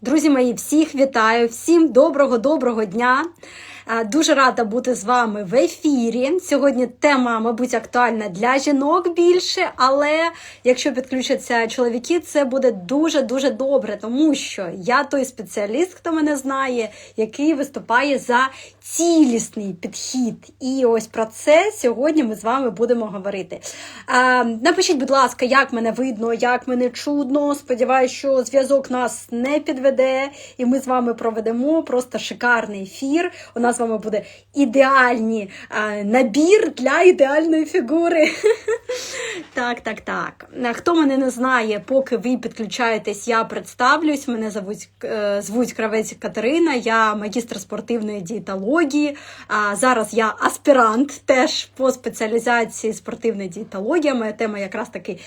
Друзі мої, всіх вітаю, всім доброго-доброго дня. Е, Дуже рада бути з вами в ефірі. Сьогодні тема, мабуть, актуальна для жінок більше, але якщо підключаться чоловіки, це буде дуже-дуже добре, тому що я той спеціаліст, хто мене знає, який виступає за цілісний підхід. І ось про це сьогодні ми з вами будемо говорити. Е, Напишіть, будь ласка, як мене видно, як мене чудно. Сподіваюся, що зв'язок нас не підведе, і ми з вами проведемо просто шикарний ефір. У нас з вами буде ідеальний е, набір для ідеальної фігури. Так, так, так. Е, Хто мене не знає, поки ви підключаєтесь, я представлюсь. Мене звуть, е, звуть Кравець Катерина, я магістр спортивної дієтології. Зараз я аспірант теж по спеціалізації спортивна дієтологія. Моя тема якраз таки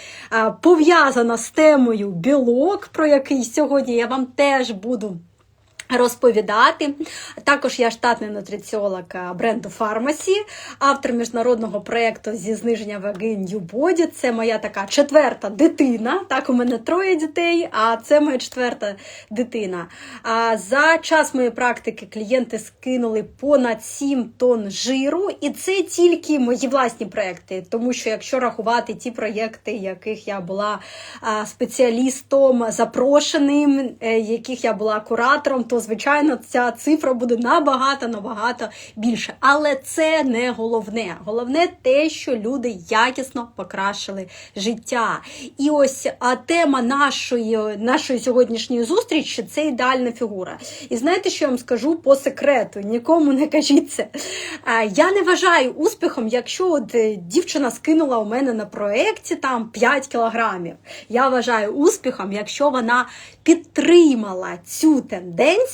пов'язана з темою білок, про який сьогодні я вам теж буду. Розповідати. Також я штатний нутриціолог е, бренду Фармасі, автор міжнародного проєкту зі зниження ваги New Body. Це моя така четверта дитина. Так, у мене троє дітей, а це моя четверта дитина. А За час моєї практики клієнти скинули понад 7 тонн жиру, і це тільки мої власні проєкти. Тому що якщо рахувати ті проєкти, яких я була спеціалістом, запрошеним, е, яких я була куратором, то звичайно ця цифра буде набагато набагато більше. Але це не головне. Головне те, що люди якісно покращили життя. І ось а, тема нашої, нашої сьогоднішньої зустрічі це ідеальна фігура. І знаєте, що я вам скажу по секрету? Нікому не кажіть це. Я не вважаю успіхом, якщо от е, дівчина скинула у мене на проєкті там 5 кілограмів. Я вважаю успіхом, якщо вона підтримала цю тенденцію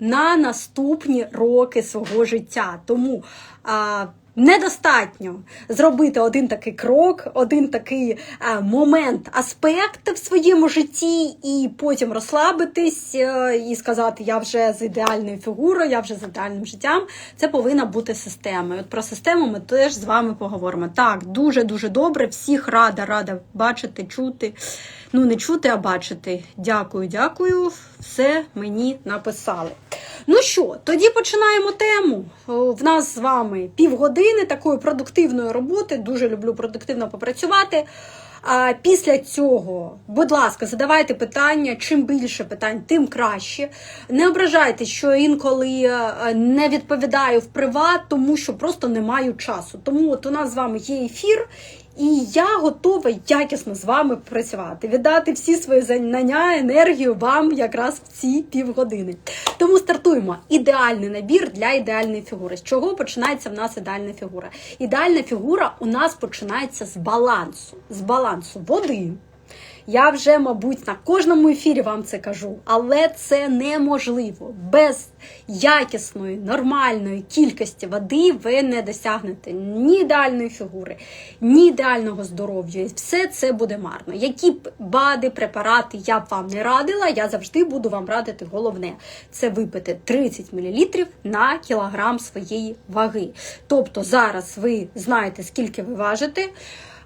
на наступні роки свого життя. Тому а, недостатньо зробити один такий крок, один такий а, момент, аспект в своєму житті, і потім розслабитись е, і сказати, я вже з ідеальною фігурою, я вже з ідеальним життям. Це повинна бути система. І От про систему ми теж з вами поговоримо. Так, дуже дуже добре. Всіх рада, рада бачити, чути. Ну, не чути, а бачити. Дякую, дякую. Все мені написали. Ну що, тоді починаємо тему. В нас з вами півгодини такої продуктивної роботи. Дуже люблю продуктивно попрацювати. А після цього, будь ласка, задавайте питання. Чим більше питань, тим краще. Не ображайте, що інколи е, не відповідаю в приват, тому що просто не маю часу. Тому от у нас з вами є ефір. І я готова якісно з вами працювати, віддати всі свої знання, енергію вам якраз в ці півгодини. Тому стартуємо. Ідеальний набір для ідеальної фігури. З чого починається в нас ідеальна фігура? Ідеальна фігура у нас починається з балансу, з балансу води. Я вже, мабуть, на кожному ефірі вам це кажу, але це неможливо. Без якісної, нормальної кількості води ви не досягнете ні ідеальної фігури, ні ідеального здоров'я. Все це буде марно. Які б бади, препарати я б вам не радила, я завжди буду вам радити головне це випити 30 мл на кілограм своєї ваги. Тобто зараз ви знаєте, скільки ви важите.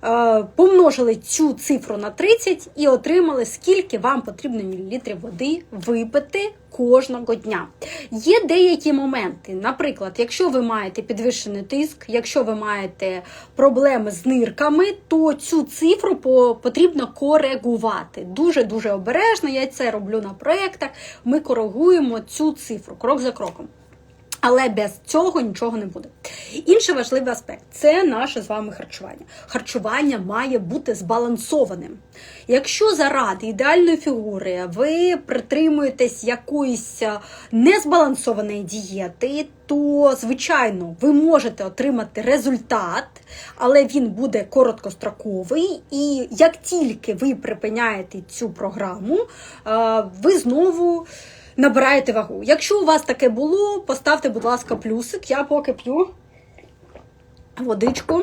Е, помножили цю цифру на 30 і отримали, скільки вам потрібно мілілітрів води випити кожного дня. Є деякі моменти. Наприклад, якщо ви маєте підвищений тиск, якщо ви маєте проблеми з нирками, то цю цифру потрібно коригувати. Дуже-дуже обережно. Я це роблю на проєктах. Ми коригуємо цю цифру крок за кроком. Але без цього нічого не буде. Інший важливий аспект це наше з вами харчування. Харчування має бути збалансованим. Якщо заради ідеальної фігури ви притримуєтесь якоїсь незбалансованої дієти, то, звичайно, ви можете отримати результат, але він буде короткостроковий. І як тільки ви припиняєте цю програму, ви знову набираєте вагу. Якщо у вас таке було, поставте, будь ласка, плюсик. Я поки п'ю водичку.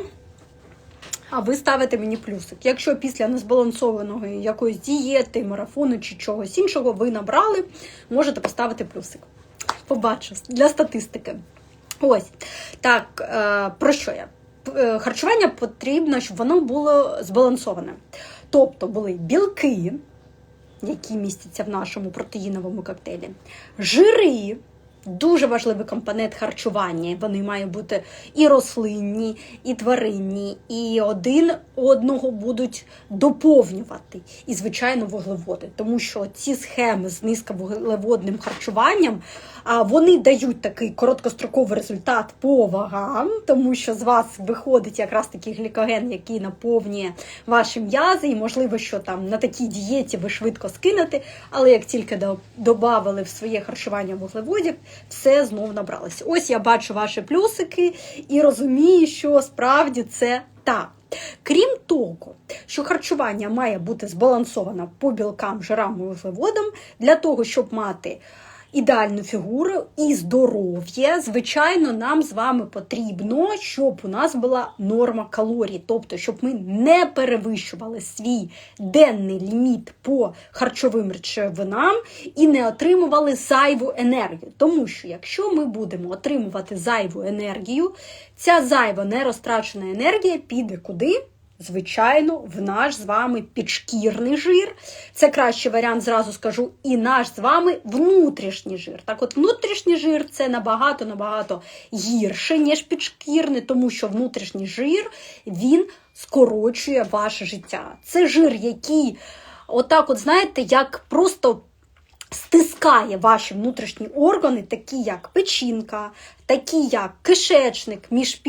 А ви ставите мені плюсик. Якщо після незбалансованого якоїсь дієти, марафону чи чогось іншого ви набрали, можете поставити плюсик. Побачу для статистики. Ось. Так, е, про що я? Е, харчування потрібно, щоб воно було збалансоване. Тобто були білки, які містяться в нашому протеїновому коктейлі, жири. Дуже важливий компонент харчування. Вони мають бути і рослинні, і тваринні, і один одного будуть доповнювати. І, звичайно, вуглеводи. Тому що ці схеми з низьковуглеводним харчуванням вони дають такий короткостроковий результат по вагам, тому що з вас виходить якраз такий глікоген, який наповнює ваші м'язи, і можливо, що там на такій дієті ви швидко скинете, але як тільки додавали в своє харчування вуглеводів, все знов набралося. Ось я бачу ваші плюсики і розумію, що справді це так. Крім того, що харчування має бути збалансовано по білкам, жирам і вуглеводам, для того, щоб мати ідеальну фігуру і здоров'я, звичайно, нам з вами потрібно, щоб у нас була норма калорій, тобто, щоб ми не перевищували свій денний ліміт по харчовим речовинам і не отримували зайву енергію. Тому що, якщо ми будемо отримувати зайву енергію, ця зайва нерозтрачена енергія піде куди? Звичайно, в наш з вами підшкірний жир. Це кращий варіант, зразу скажу, і наш з вами внутрішній жир. Так от, внутрішній жир це набагато-набагато гірше, ніж підшкірний, тому що внутрішній жир він скорочує ваше життя. Це жир, який, отак, от, знаєте, як просто стискає ваші внутрішні органи, такі як печінка, такі як кишечник, між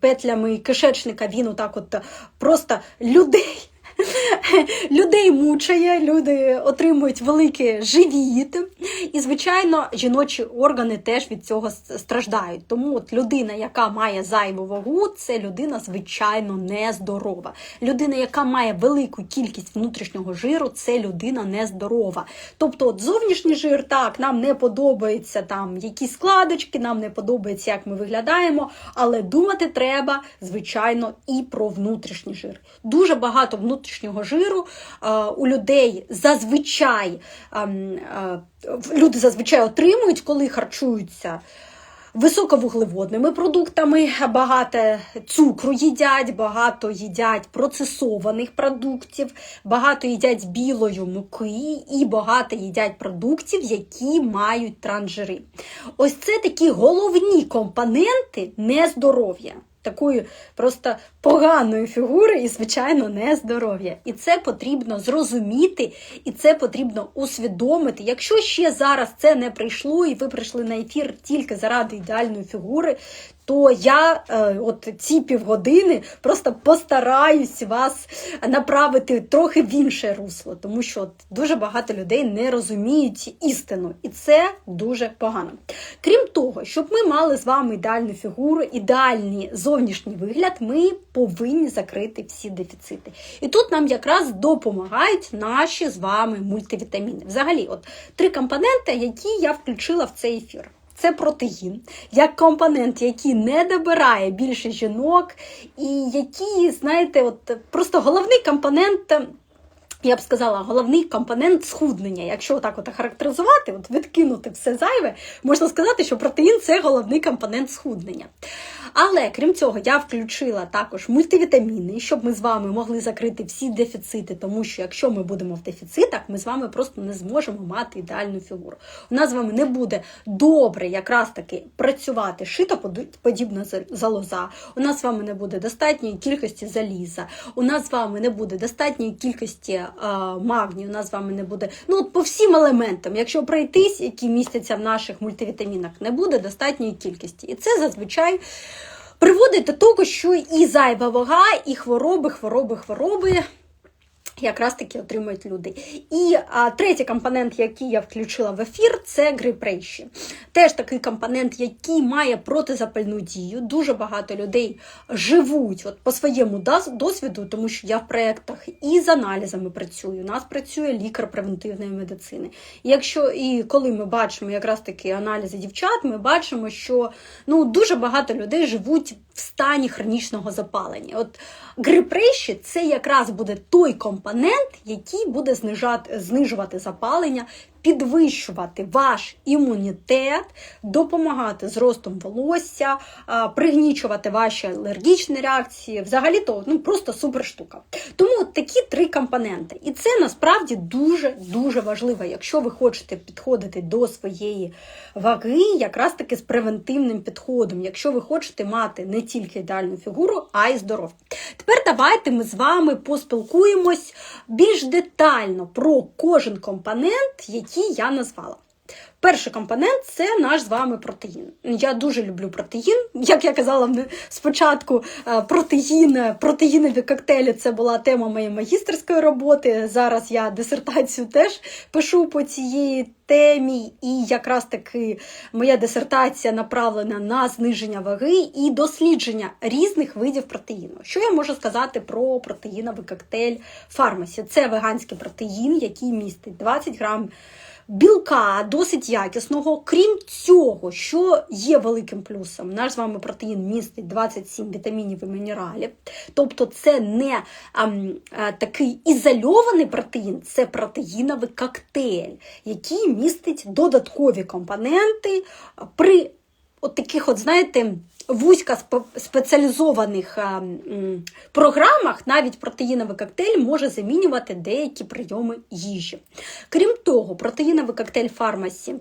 петлями кишечника він отак от просто людей. Людей мучає, люди отримують великий живіт. І, звичайно, жіночі органи теж від цього страждають. Тому от людина, яка має зайву вагу, це людина, звичайно, нездорова. Людина, яка має велику кількість внутрішнього жиру, це людина нездорова. Тобто, от зовнішній жир, так, нам не подобається там якісь складочки, нам не подобається, як ми виглядаємо, але думати треба, звичайно, і про внутрішній жир. Дуже багато внутрішнього жиру у людей зазвичай люди зазвичай отримують, коли харчуються. Високовуглеводними продуктами багато цукру їдять, багато їдять процесованих продуктів, багато їдять білої муки і багато їдять продуктів, які мають трансжири. Ось це такі головні компоненти нездоров'я такої просто поганої фігури і, звичайно, нездоров'я. І це потрібно зрозуміти, і це потрібно усвідомити. Якщо ще зараз це не прийшло, і ви прийшли на ефір тільки заради ідеальної фігури, то я е, от ці півгодини просто постараюсь вас направити трохи в інше русло, тому що от дуже багато людей не розуміють істину, і це дуже погано. Крім того, щоб ми мали з вами ідеальну фігуру, ідеальний зовнішній вигляд, ми повинні закрити всі дефіцити. І тут нам якраз допомагають наші з вами мультивітаміни. Взагалі, от три компоненти, які я включила в цей ефір це протеїн, як компонент, який не добирає більше жінок, і який, знаєте, от просто головний компонент. Я б сказала, головний компонент схуднення. Якщо так от характеризувати, от відкинути все зайве, можна сказати, що протеїн це головний компонент схуднення. Але крім цього, я включила також мультивітаміни, щоб ми з вами могли закрити всі дефіцити, тому що якщо ми будемо в дефіцитах, ми з вами просто не зможемо мати ідеальну фігуру. У нас з вами не буде добре якраз таки працювати шитоподібна залоза. У нас з вами не буде достатньої кількості заліза. У нас з вами не буде достатньої кількості магнію, у нас з вами не буде. Ну, от по всім елементам, якщо пройтись, які містяться в наших мультивітамінах, не буде достатньої кількості. І це зазвичай приводить до того, що і зайва вага, і хвороби, хвороби, хвороби якраз таки отримують люди. І а, третій компонент, який я включила в ефір, це грипрейші. Теж такий компонент, який має протизапальну дію. Дуже багато людей живуть от по своєму досвіду, тому що я в проєктах і з аналізами працюю. У нас працює лікар превентивної медицини. Якщо і коли ми бачимо якраз такі аналізи дівчат, ми бачимо, що ну, дуже багато людей живуть в стані хронічного запалення. От грипрейші це якраз буде той компонент, який буде знижати, знижувати запалення підвищувати ваш імунітет, допомагати з ростом волосся, пригнічувати ваші алергічні реакції. Взагалі то ну, просто супер штука. Тому такі три компоненти. І це насправді дуже-дуже важливо, якщо ви хочете підходити до своєї ваги, якраз таки з превентивним підходом, якщо ви хочете мати не тільки ідеальну фігуру, а й здоров'я. Тепер давайте ми з вами поспілкуємось більш детально про кожен компонент, який я назвала. Перший компонент це наш з вами протеїн. Я дуже люблю протеїн. Як я казала спочатку, е, протеїн, протеїнові коктейлі це була тема моєї магістерської роботи. Зараз я дисертацію теж пишу по цієї темі, і якраз таки моя дисертація направлена на зниження ваги і дослідження різних видів протеїну. Що я можу сказати про протеїновий коктейль фармасі? Це веганський протеїн, який містить 20 грам білка досить якісного. Крім цього, що є великим плюсом, наш з вами протеїн містить 27 вітамінів і мінералів. Тобто, це не а, а, такий ізольований протеїн, це протеїновий коктейль, який містить додаткові компоненти при от таких, от, знаєте, вузько спеціалізованих програмах навіть протеїновий коктейль може замінювати деякі прийоми їжі. Крім того, протеїновий коктейль фармасі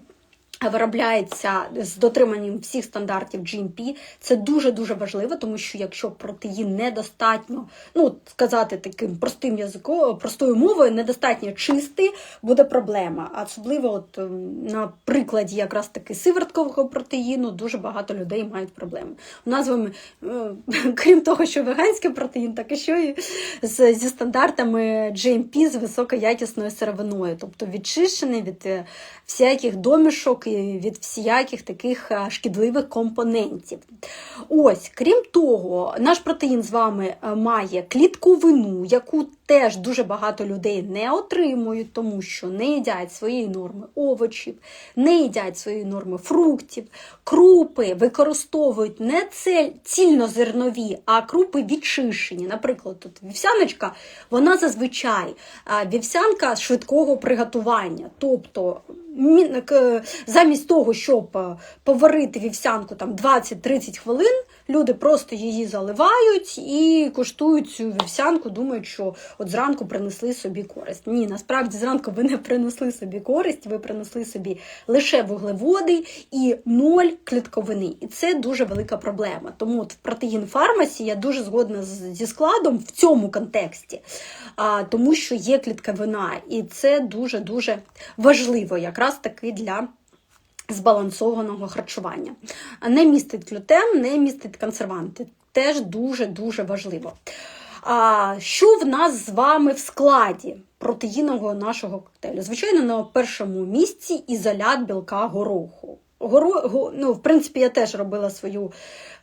виробляється з дотриманням всіх стандартів GMP. Це дуже-дуже важливо, тому що якщо протеїн недостатньо, ну сказати таким простим язиком, простою мовою, недостатньо чистий, буде проблема. Особливо, от ем, на прикладі якраз таки сивороткового протеїну, дуже багато людей мають проблеми. У нас вами, е, крім того, що веганський протеїн, так і що і зі стандартами GMP з високоякісною сировиною, тобто відчищений від е, всяких домішок від всяких таких е, шкідливих компонентів. Ось, крім того, наш протеїн з вами е, має клітковину, яку теж дуже багато людей не отримують, тому що не їдять своєї норми овочів, не їдять своєї норми фруктів, крупи використовують не цільнозернові, а крупи відчищені. Наприклад, тут вівсяночка, вона зазвичай вівсянка швидкого приготування. тобто замість того, щоб е, поварити вівсянку там 20-30 хвилин, люди просто її заливають і куштують цю вівсянку, думають, що от зранку принесли собі користь. Ні, насправді зранку ви не принесли собі користь, ви принесли собі лише вуглеводи і ноль клітковини. І це дуже велика проблема. Тому от в протеїн фармасі я дуже згодна зі складом в цьому контексті, а, тому що є клітковина, і це дуже-дуже важливо, якраз таки для збалансованого харчування. Не містить глютен, не містить консерванти. Теж дуже-дуже важливо. А Що в нас з вами в складі протеїнового нашого коктейлю? Звичайно, на першому місці ізолят білка гороху. Горо, ну, В принципі, я теж робила свою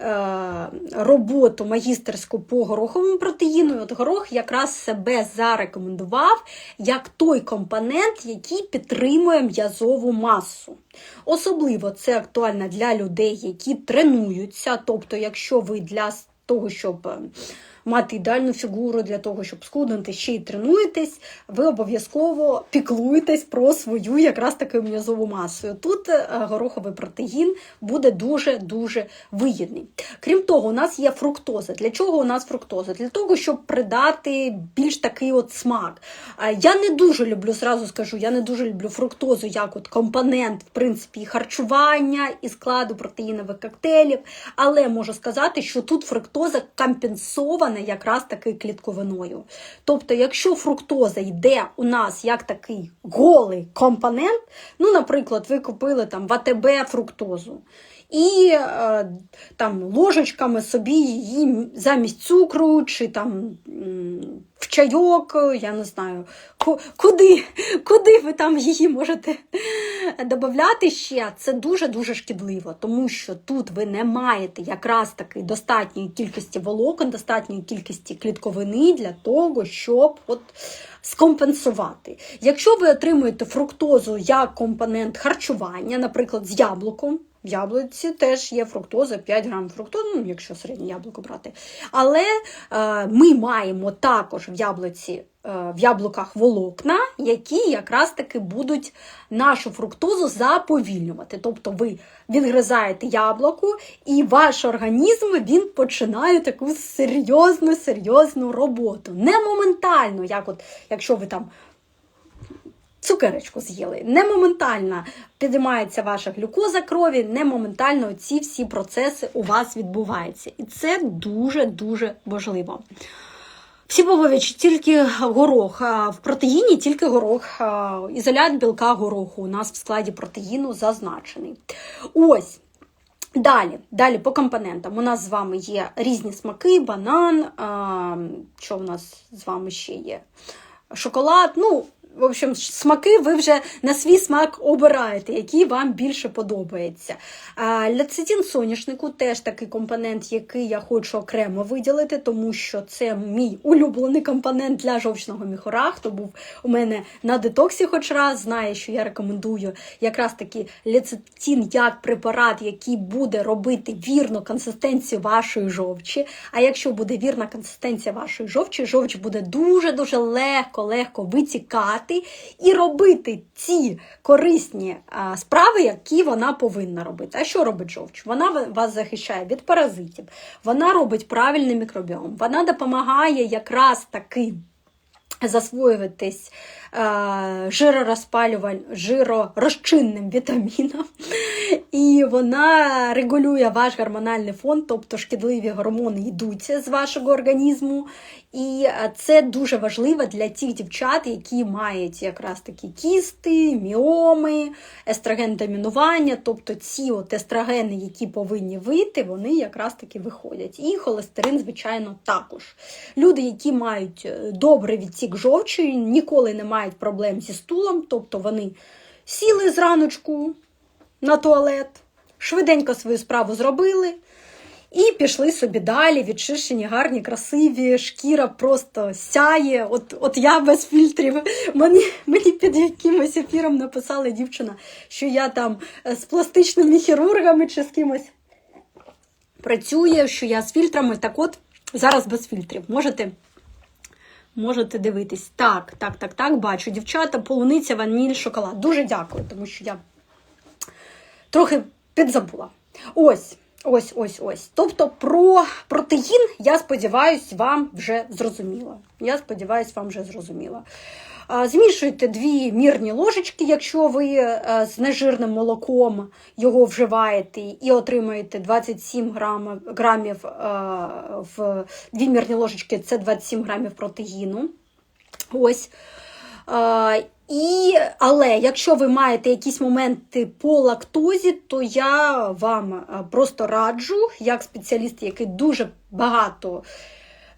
е, роботу магістерську по гороховому протеїну. От Горох якраз себе зарекомендував як той компонент, який підтримує м'язову масу. Особливо це актуально для людей, які тренуються. Тобто, якщо ви для того, щоб мати ідеальну фігуру для того, щоб схуднути, ще й тренуєтесь, ви обов'язково піклуєтесь про свою якраз таку м'язову масу. Тут е, гороховий протеїн буде дуже-дуже вигідний. Крім того, у нас є фруктоза. Для чого у нас фруктоза? Для того, щоб придати більш такий от смак. Я не дуже люблю, зразу скажу, я не дуже люблю фруктозу як от компонент, в принципі, харчування і складу протеїнових коктейлів, але можу сказати, що тут фруктоза компенсована змішане якраз таки клітковиною. Тобто, якщо фруктоза йде у нас як такий голий компонент, ну, наприклад, ви купили там в АТБ фруктозу. І е, там ложечками собі її замість цукру, чи там в чайок, я не знаю, куди куди ви там її можете додати ще, це дуже-дуже шкідливо, тому що тут ви не маєте якраз таки достатньої кількості волокон, достатньої кількості клітковини для того, щоб от скомпенсувати. Якщо ви отримуєте фруктозу як компонент харчування, наприклад, з яблуком. В яблуці теж є фруктоза, 5 грам фруктози, ну, якщо середнє яблуко брати. Але е, ми маємо також в яблуці в яблуках волокна, які якраз таки будуть нашу фруктозу заповільнювати. Тобто ви відгризаєте яблуко, і ваш організм він починає таку серйозну, серйозну роботу. Не моментально, як от якщо ви там цукерочку з'їли. Не моментально підіймається ваша глюкоза крові, не моментально ці всі процеси у вас відбуваються. І це дуже-дуже важливо. Всі Бобович, тільки горох. В протеїні тільки горох, ізолят білка гороху. У нас в складі протеїну зазначений. Ось. Далі, далі по компонентам. У нас з вами є різні смаки, банан. А, Що у нас з вами ще є? Шоколад. ну, в общем, смаки ви вже на свій смак обираєте, який вам більше подобається. Лецитін соняшнику теж такий компонент, який я хочу окремо виділити, тому що це мій улюблений компонент для жовчного міхора. Хто був у мене на детоксі, хоч раз, знає, що я рекомендую якраз таки лецитін як препарат, який буде робити вірну консистенцію вашої жовчі. А якщо буде вірна консистенція вашої жовчі, жовч буде дуже-дуже легко-легко витікати працювати і робити ці корисні справи, які вона повинна робити. А що робить жовч? Вона вас захищає від паразитів, вона робить правильний мікробіом, вона допомагає якраз таки засвоюватись жиророзчинним вітаміном, і вона регулює ваш гормональний фон, тобто шкідливі гормони йдуть з вашого організму. І це дуже важливо для тих дівчат, які мають якраз такі кісти, міоми, естроген домінування, тобто ці от естрогени, які повинні вийти, вони якраз таки виходять. І холестерин, звичайно, також. Люди, які мають е, добрий відтік жовчі, ніколи не мають проблем зі стулом, тобто вони сіли зраночку на туалет, швиденько свою справу зробили. І пішли собі далі, відчищені, гарні, красиві, шкіра просто сяє. От от я без фільтрів. Мені мені під якимось ефіром написала дівчина, що я там е, з пластичними хірургами чи з кимось працює, що я з фільтрами. Так от, зараз без фільтрів. Можете можете дивитись. Так, так, так, так, бачу. Дівчата, полуниця, ваніль, шоколад. Дуже дякую, тому що я трохи підзабула. Ось. Ось ось ось. Тобто про протеїн, я сподіваюся, вам вже зрозуміло. Я сподіваюся, вам вже зрозуміло. Змішуйте дві мірні ложечки, якщо ви е, з нежирним молоком його вживаєте і отримаєте 27 грамів, грамів е, в дві мірні ложечки це 27 грамів протеїну. Ось. І, Але якщо ви маєте якісь моменти по лактозі, то я вам е, просто раджу, як спеціаліст, який дуже багато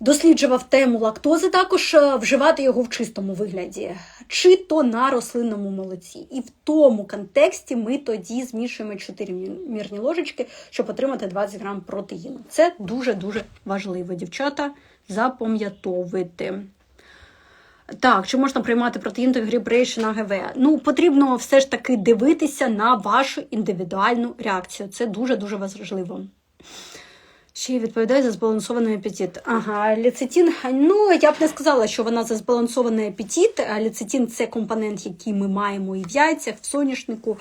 досліджував тему лактози, також е, вживати його в чистому вигляді, чи то на рослинному молоці. І в тому контексті ми тоді змішуємо 4 мірні ложечки, щоб отримати 20 грам протеїну. Це дуже-дуже важливо, дівчата, запам'ятовуйте. Так, чи можна приймати протеїн та грібрейшн АГВ? Ну, потрібно все ж таки дивитися на вашу індивідуальну реакцію. Це дуже-дуже важливо. Ще відповідає за збалансований апетит. Ага, ліцетин. Ну, я б не сказала, що вона за збалансований апетит. Ліцетин це компонент, який ми маємо і в яйцях, в соняшнику.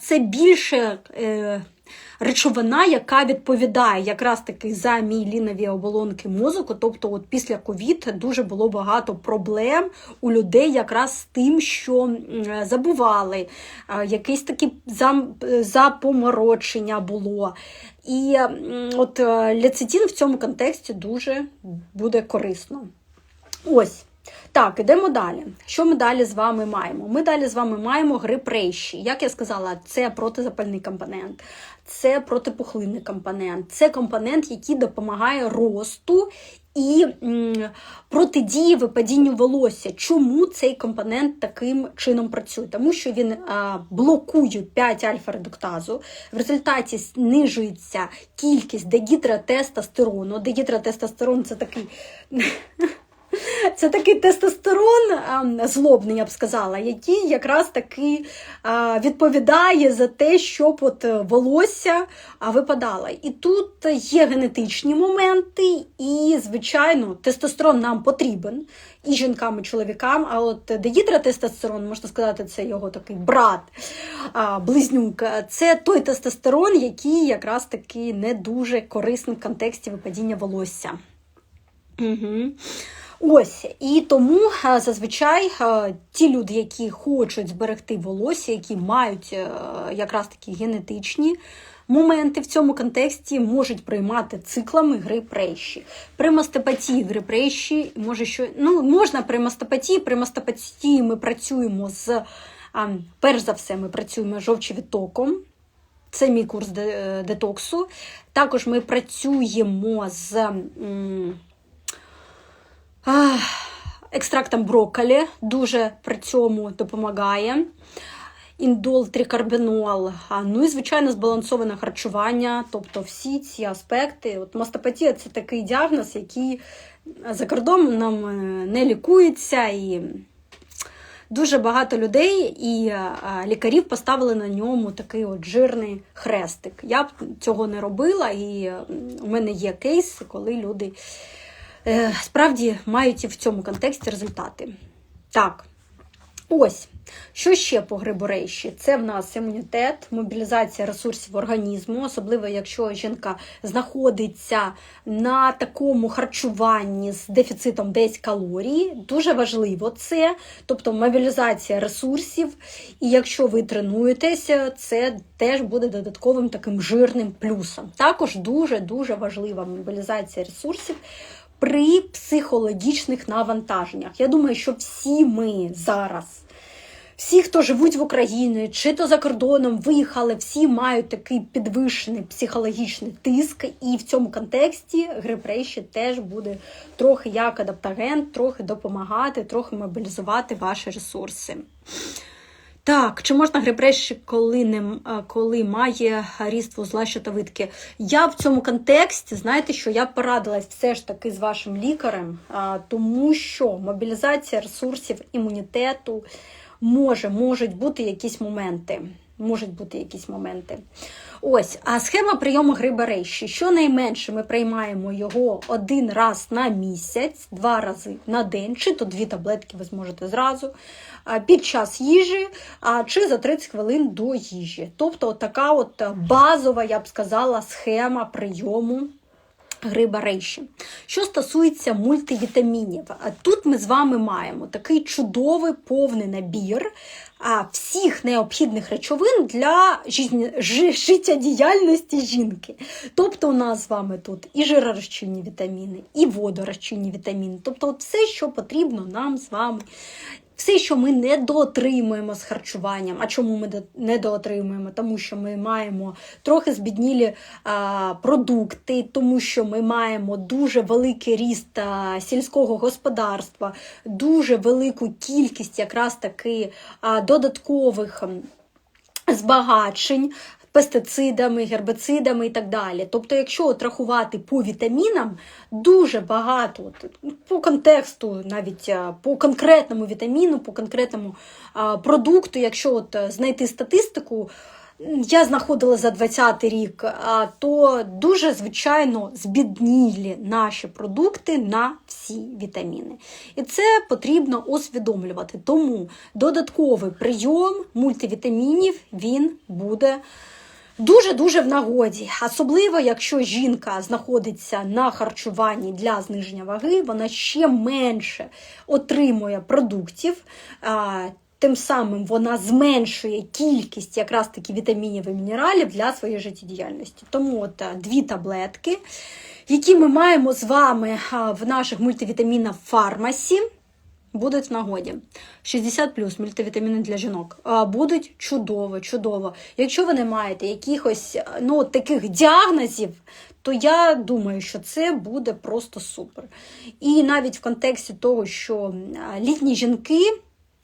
Це більше. Е, речовина, яка відповідає якраз таки за мієлінові оболонки мозку. Тобто, от після ковід дуже було багато проблем у людей якраз з тим, що забували, якесь таке запоморочення було. І от ліцитін в цьому контексті дуже буде корисно. Ось. Так, ідемо далі. Що ми далі з вами маємо? Ми далі з вами маємо грип рейші. Як я сказала, це протизапальний компонент, це протипухлинний компонент, це компонент, який допомагає росту і протидії випадінню волосся. Чому цей компонент таким чином працює? Тому що він блокує 5 альфа-редуктазу, в результаті знижується кількість дегідротестостерону. Дегідротестостерон це такий. Це такий тестостерон злобний, я б сказала, який якраз таки відповідає за те, щоб от волосся випадало. І тут є генетичні моменти, і, звичайно, тестостерон нам потрібен і жінкам, і чоловікам. А от дегідротестостерон, можна сказати, це його такий брат, близнюк. Це той тестостерон, який якраз таки не дуже корисний в контексті випадіння волосся. Угу. Ось, і тому зазвичай ті люди, які хочуть зберегти волосся, які мають е, якраз такі генетичні моменти в цьому контексті, можуть приймати циклами гри прещі. При мастопатії гри прещі може що ну можна при мастопатії, при мастопатії ми працюємо з перш за все, ми працюємо з жовчовідтоком. Це мій курс детоксу. Також ми працюємо з екстрактом брокколі, дуже при цьому допомагає. Індол, трикарбінол, ну і, звичайно, збалансоване харчування, тобто всі ці аспекти. От Мастопатія це такий діагноз, який за кордоном е, не лікується. і Дуже багато людей і лікарів поставили на ньому такий от жирний хрестик. Я б цього не робила, і у мене є кейс, коли люди Е, справді мають в цьому контексті результати. Так, ось. Що ще по гриборейші? Це в нас імунітет, мобілізація ресурсів організму, особливо якщо жінка знаходиться на такому харчуванні з дефіцитом десь калорій. Дуже важливо це, тобто мобілізація ресурсів. І якщо ви тренуєтеся, це теж буде додатковим таким жирним плюсом. Також дуже-дуже важлива мобілізація ресурсів при психологічних навантаженнях. Я думаю, що всі ми зараз. Всі, хто живуть в Україні, чи то за кордоном виїхали, всі мають такий підвищений психологічний тиск, і в цьому контексті грипрейші теж буде трохи як адаптагент, трохи допомагати, трохи мобілізувати ваші ресурси. Так, чи можна гребрещик, коли не коли має ріст вузла щитовидки? Я в цьому контексті, знаєте, що я порадилась все ж таки з вашим лікарем, тому що мобілізація ресурсів імунітету може, можуть бути якісь моменти. Можуть бути якісь моменти. Ось, а схема прийому грибарейші. Щонайменше ми приймаємо його один раз на місяць, два рази на день, чи то дві таблетки ви зможете зразу, під час їжі, чи за 30 хвилин до їжі. Тобто, така от базова, я б сказала, схема прийому. Гриба рейші. Що стосується мультивітамінів, тут ми з вами маємо такий чудовий повний набір всіх необхідних речовин для життєдіяльності жінки. Тобто, у нас з вами тут і жиророзчинні вітаміни, і водорозчинні вітаміни, тобто, от все, що потрібно нам з вами. Все, що ми не доотримуємо з харчуванням. А чому ми не доотримуємо? Тому що ми маємо трохи збіднілі а, продукти, тому що ми маємо дуже великий ріст а, сільського господарства, дуже велику кількість якраз таки а, додаткових збагачень пестицидами, гербицидами і так далі. Тобто, якщо от рахувати по вітамінам, дуже багато от, по контексту, навіть по конкретному вітаміну, по конкретному а, продукту, якщо от знайти статистику, я знаходила за 20 рік, то дуже, звичайно, збіднілі наші продукти на всі вітаміни. І це потрібно усвідомлювати. Тому додатковий прийом мультивітамінів він буде. Дуже-дуже в нагоді, особливо, якщо жінка знаходиться на харчуванні для зниження ваги, вона ще менше отримує продуктів, тим самим вона зменшує кількість якраз таки вітамінів і мінералів для своєї життєдіяльності. Тому от дві таблетки, які ми маємо з вами в наших мультивітамінах фармасі будуть в нагоді. 60 плюс мультивітаміни для жінок. Будуть чудово, чудово. Якщо ви не маєте якихось ну, таких діагнозів, то я думаю, що це буде просто супер. І навіть в контексті того, що літні жінки.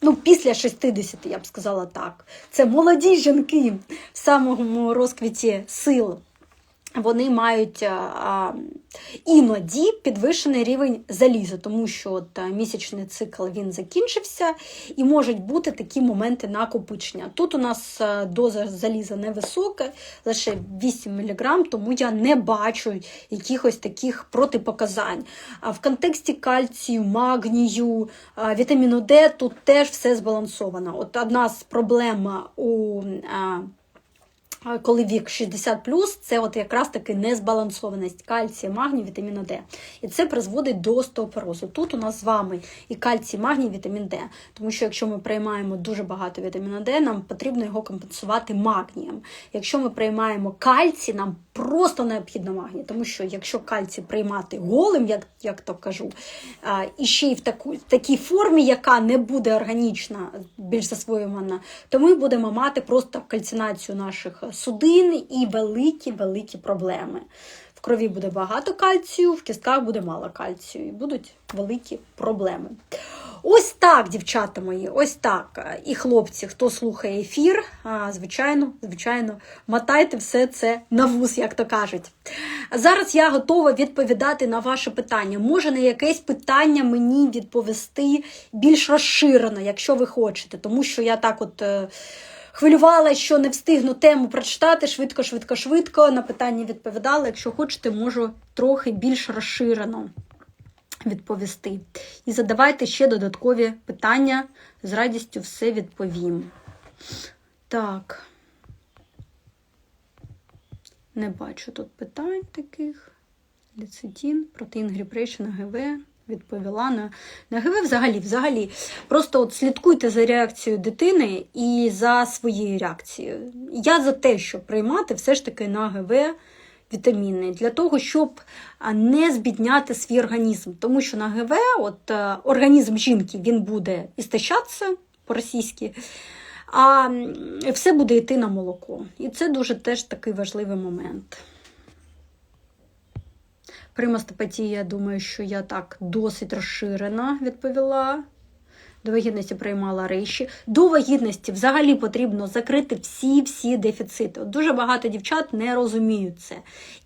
Ну, після 60, я б сказала так. Це молоді жінки в самому розквіті сил вони мають а, іноді підвищений рівень заліза, тому що от, місячний цикл він закінчився і можуть бути такі моменти накопичення. Тут у нас доза заліза невисока, лише 8 мг, тому я не бачу якихось таких протипоказань. А в контексті кальцію, магнію, вітаміну Д тут теж все збалансовано. От одна з проблем у коли вік 60 це от якраз таки незбалансованість кальція, магнію, вітаміну Д. І це призводить до остеопорозу. Тут у нас з вами і кальцій, магній, вітамін Д. Тому що якщо ми приймаємо дуже багато вітаміну Д, нам потрібно його компенсувати магнієм. Якщо ми приймаємо кальцій, нам просто необхідно магній. Тому що якщо кальцій приймати голим, як як то кажу, і ще й в таку, такій формі, яка не буде органічна, більш засвоювана, то ми будемо мати просто кальцинацію наших судин і великі-великі проблеми. В крові буде багато кальцію, в кістках буде мало кальцію, і будуть великі проблеми. Ось так, дівчата мої, ось так. І хлопці, хто слухає ефір, звичайно, звичайно, мотайте все це на вуз, як то кажуть. Зараз я готова відповідати на ваше питання. Може на якесь питання мені відповісти більш розширено, якщо ви хочете, тому що я так от. Е, Хвилювала, що не встигну тему прочитати швидко, швидко, швидко. На питання відповідала. Якщо хочете, можу трохи більш розширено відповісти. І задавайте ще додаткові питання, з радістю все відповім. Так. Не бачу тут питань таких. Лецитін, протеїн гріпрейшн, ГВ. Відповіла на, на ГВ взагалі. взагалі. Просто от слідкуйте за реакцією дитини і за своєю реакцією. Я за те, щоб приймати все ж таки на ГВ вітаміни, для того, щоб не збідняти свій організм. Тому що на ГВ от, е, організм жінки він буде істощатися по-російськи, а все буде йти на молоко. І це дуже теж такий важливий момент. При мастопатії, я думаю, що я так досить розширено відповіла. До вагітності приймала рейші. До вагітності взагалі потрібно закрити всі-всі дефіцити. От дуже багато дівчат не розуміють це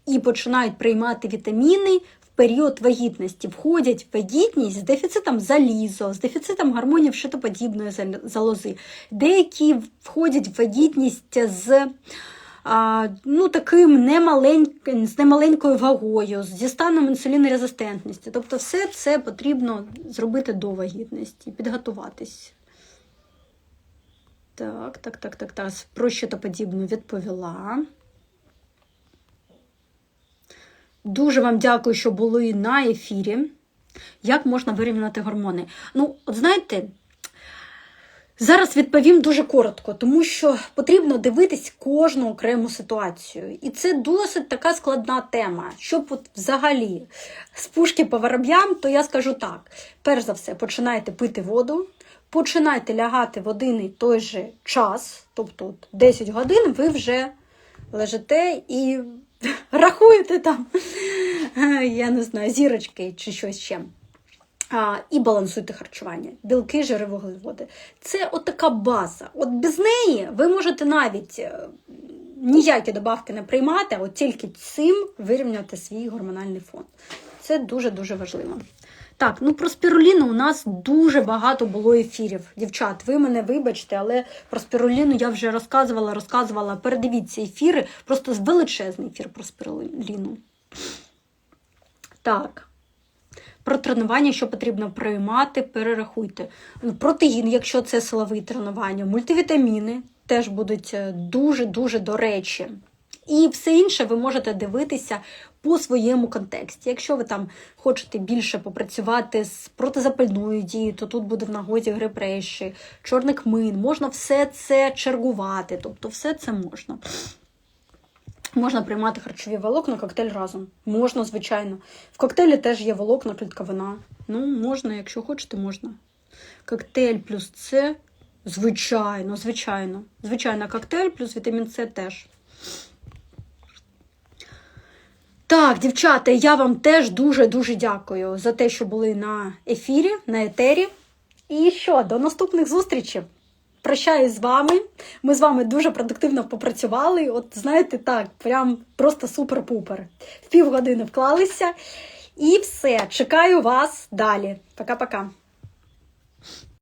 і починають приймати вітаміни період вагітності. Входять в вагітність з дефіцитом заліза, з дефіцитом гормонів щитоподібної зал- залози. Деякі входять в вагітність з ну, таким немаленьким, з немаленькою вагою, зі станом інсулінорезистентності. Тобто, все це потрібно зробити до вагітності, підготуватись. Так, так, так, так, так. Про щитоподібну відповіла. Дуже вам дякую, що були на ефірі. Як можна вирівняти гормони? Ну, от знаєте, Зараз відповім дуже коротко, тому що потрібно дивитись кожну окрему ситуацію. І це досить така складна тема. Щоб от взагалі з пушки по вороб'ям, то я скажу так: перш за все, починайте пити воду, починайте лягати в один і той же час, тобто от 10 годин, ви вже лежите і рахуєте там, я не знаю, зірочки чи щось ще. А, і балансуйте харчування, білки, жири, вуглеводи. Це от така база. От без неї ви можете навіть е, ніякі добавки не приймати, а от тільки цим вирівняти свій гормональний фон. Це дуже-дуже важливо. Так, ну про спіруліну у нас дуже багато було ефірів. Дівчат, ви мене вибачте, але про спіруліну я вже розказувала, розказувала. Передивіться ефіри, просто величезний ефір про спіруліну. Так. Про тренування, що потрібно приймати, перерахуйте. Протеїн, якщо це силові тренування, мультивітаміни теж будуть дуже-дуже до речі. І все інше ви можете дивитися по своєму контексті. Якщо ви там хочете більше попрацювати з протизапальною дією, то тут буде в нагоді грипрейші, чорний кмин, можна все це чергувати, тобто все це можна. Можна приймати харчові волокна, коктейль разом. Можна, звичайно. В коктейлі теж є волокна, клітковина. Ну, можна, якщо хочете, можна. Коктейль плюс С, звичайно, звичайно. Звичайно, коктейль плюс вітамін С теж. Так, дівчата, я вам теж дуже-дуже дякую за те, що були на ефірі, на етері. І що, до наступних зустрічей! Прощаюсь з вами. Ми з вами дуже продуктивно попрацювали. От знаєте, так, прям просто супер-пупер. В півгодини вклалися. І все. Чекаю вас далі. Пока-пока.